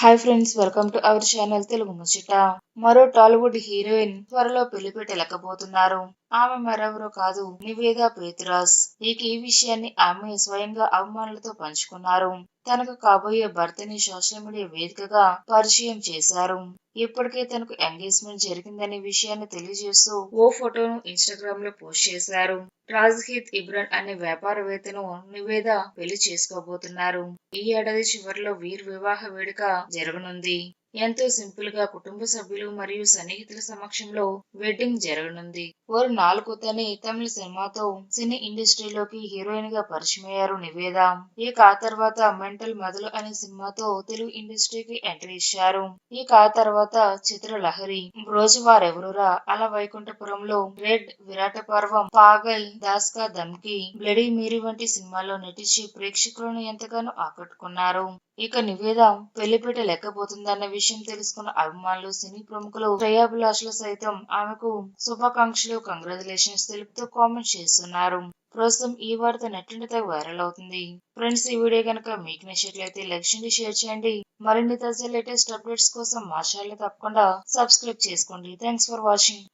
Hi friends welcome to our channel Telugu ముచ్చట మరో Tollywood heroine త్వరలో పెళ్ళి పెట్టలేకపోతున్నారు. ఆమె మరెవరో కాదు. నివేద ప్రీతిరాజ్. ఇక ఈ విషయాన్ని ఆమె స్వయంగా అభిమానులతో పంచుకున్నారు. తనకు కాబోయే భర్తని సోషల్ మీడియా వేదికగా పరిచయం చేశారు. ఇప్పటికే తనకు ఎంగేజ్మెంట్ జరిగిందనే విషయాన్ని తెలియజేస్తూ ఓ ఫోటోను ఇన్స్టాగ్రామ్లో పోస్ట్ చేశారు. రాజ్హీత్ ఇబ్రాన్ అనే వ్యాపారవేత్తను నివేద పెళ్ళి చేసుకోబోతున్నారు. ఈ ఏడాది చివరిలో వీరి వివాహ వేడుక జరగనుంది. ఎంతో సింపుల్గా కుటుంబ సభ్యులు మరియు సన్నిహితుల సమక్షంలో వెడ్డింగ్ జరగనుంది. వారు నాలుగు తని తమిళ సినిమాతో సినీ ఇండస్ట్రీలోకి హీరోయిన్గా పరిచయమయ్యారు నివేద. ఇక ఆ తర్వాత మెంటల్ మొదలు అనే సినిమాతో తెలుగు ఇండస్ట్రీకి ఎంట్రీ ఇచ్చారు. ఇక ఆ తర్వాత చిత్రలహరి రోజు వారెవరురా అలా వైకుంఠపురంలో రెడ్ విరాట పర్వం పాగల్ దాస్కా దమ్కి బ్లడీ మీరి వంటి సినిమాల్లో నటించి ప్రేక్షకులను ఎంతగానో ఆకట్టుకున్నారు. ఇక నివేద పెళ్ళిపీట లెక్కపోతుందన్న విషయం తెలుసుకున్న అభిమానులు సినీ ప్రముఖులు శ్రేయాభిలాషులు సైతం ఆమెకు శుభాకాంక్షలు కంగ్రాచులేషన్స్ తెలుపుతూ కామెంట్ చేస్తున్నారు. ప్రస్తుతం ఈ వార్త నెట్టింటి వైరల్ అవుతుంది. ఫ్రెండ్స్ ఈ వీడియో కనుక మీకు నచ్చినట్లయితే లైక్ చేయండి షేర్ చేయండి. మరిన్ని తాజా లేటెస్ట్ అప్డేట్స్ కోసం మా ఛానల్ తప్పకుండా సబ్స్క్రైబ్ చేసుకోండి. Thanks for watching